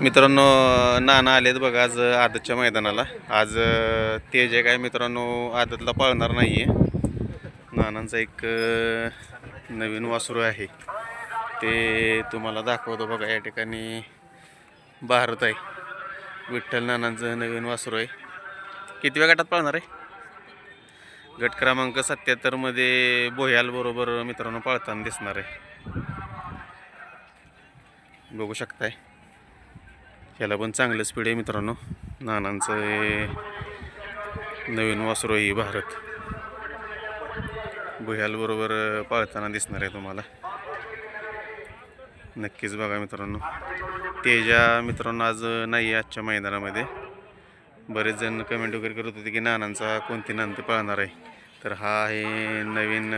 मित्रांनो नाना आलेत बघा आज आदतच्या मैदानाला. आज ते जे काय मित्रांनो आदतला पाळणार नाही आहे नानांचा एक नवीन वासरू आहे. ते तुम्हाला दाखवतो बघा या ठिकाणी भारत आहे. विठ्ठल नानांचं नवीन वासरू आहे. कितव्या गटात पाळणार आहे? गट क्रमांक सत्याहत्तरमध्ये बोयालबरोबर मित्रांनो पाळताना दिसणार आहे. बघू शकताय. याला पण चांगलं स्पीड आहे मित्रांनो. नानांचं हे नवीन वासरू आहे भारत. भुयाल बरोबर पाळताना दिसणार आहे तुम्हाला. नक्कीच बघा मित्रांनो. तेजा मित्रांनो आज नाही आहे आजच्या मैदानामध्ये. बरेच जण कमेंट वगैरे करत होते की नानांचा कोणती नांद पाळणार आहे. तर हा आहे नवीन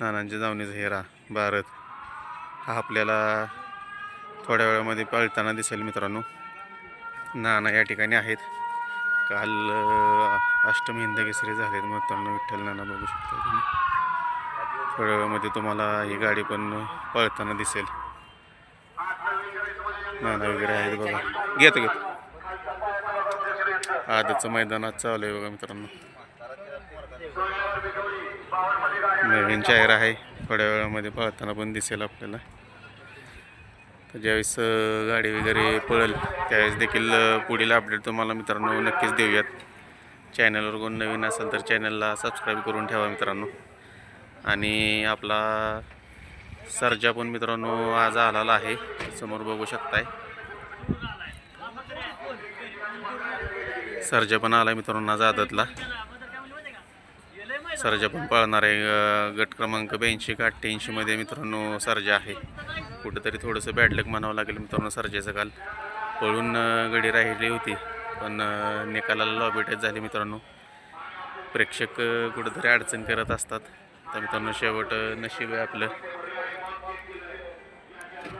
नानांच्या जावणीचा हेरा भारत. हा आपल्याला थोड्या वेळामध्ये पाळताना दिसेल मित्रांनो. नाना या ठिकाणी आहेत. काल अं, अष्टमी झाले आहेत झालेत मित्रांनो. विठ्ठल नाना बघू शकता तुम्ही. थोड्या वेळामध्ये तुम्हाला ही गाडी पण पळताना दिसेल. नाना वगैरे आहेत बघा. घेतो घेतो. आजचं मैदानात चालू आहे बघा मित्रांनो. नवीन चायर आहे. थोड्या वेळामध्ये पळताना पण दिसेल आपल्याला. ज्यावेळेस गाडी वगैरे पळेल त्यावेळेस देखील पुढील अपडेट तुम्हाला मित्रांनो नक्कीच देऊयात. चॅनलवर कोण नवीन असेल तर चॅनलला सबस्क्राईब करून ठेवा मित्रांनो. आणि आपला सर्जा पण मित्रांनो आज आलेला आहे समोर बघू शकताय. सर्जा पण आला मित्रांनो आज आदतला. सर्जा पण पळणार आहे गट क्रमांक ब्याऐंशी का अठ्ठ्याऐंशीमध्ये मित्रांनो सर्जा आहे. कुठंतरी थोडंसं बॅड लक म्हणावं लागेल मित्रांनो सरजेचं काल. पळून गडी राहिली होती पण निकालाला लॉबी झाली मित्रांनो. प्रेक्षक कुठंतरी अडचण करत असतात. तर मित्रांनो शेवट नशीब आहे आपलं.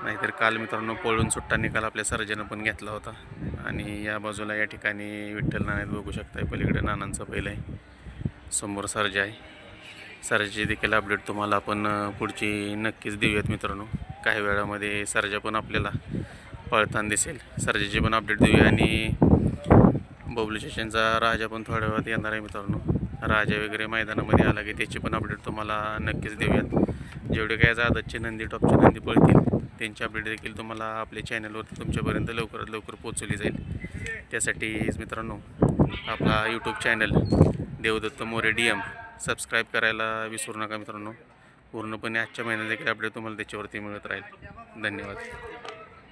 नाहीतर काल मित्रांनो पळून सुट्टा निकाल आपल्या सर्जनं पण घेतला होता. आणि या बाजूला या ठिकाणी विठ्ठल नाण्यात बघू शकताय. पलीकडे नानांचं पहिलं आहे समोर सर्जा आहे. सर्जाची देखील अपडेट तुम्हाला आपण पुढची नक्कीच देऊयात मित्रांनो. काही वेळामध्ये सर्जा पण आपल्याला पळताना दिसेल. सर्जाची पण अपडेट देऊया आणि बबलू स्टेशनचा राजा पण थोड्या वेळात येणार आहे मित्रांनो. राजा वगैरे मैदानामध्ये आला की त्याची पण अपडेट तुम्हाला नक्कीच देऊयात. जेवढे काय आदतचे नंदी टॉपचे नंदी पळतील त्यांची अपडेट देखील तुम्हाला आपल्या चॅनलवरती तुमच्यापर्यंत लवकरात लवकर पोचवली जाईल. त्यासाठीच मित्रांनो आपला YouTube channel Devdatta More D M subscribe करायला विसरू नका मित्रांनो. पूर्णपणे आजच्या महिन्यात देखील अपडेट तुम्हाला त्याच्यावरती मिळत राहील. धन्यवाद.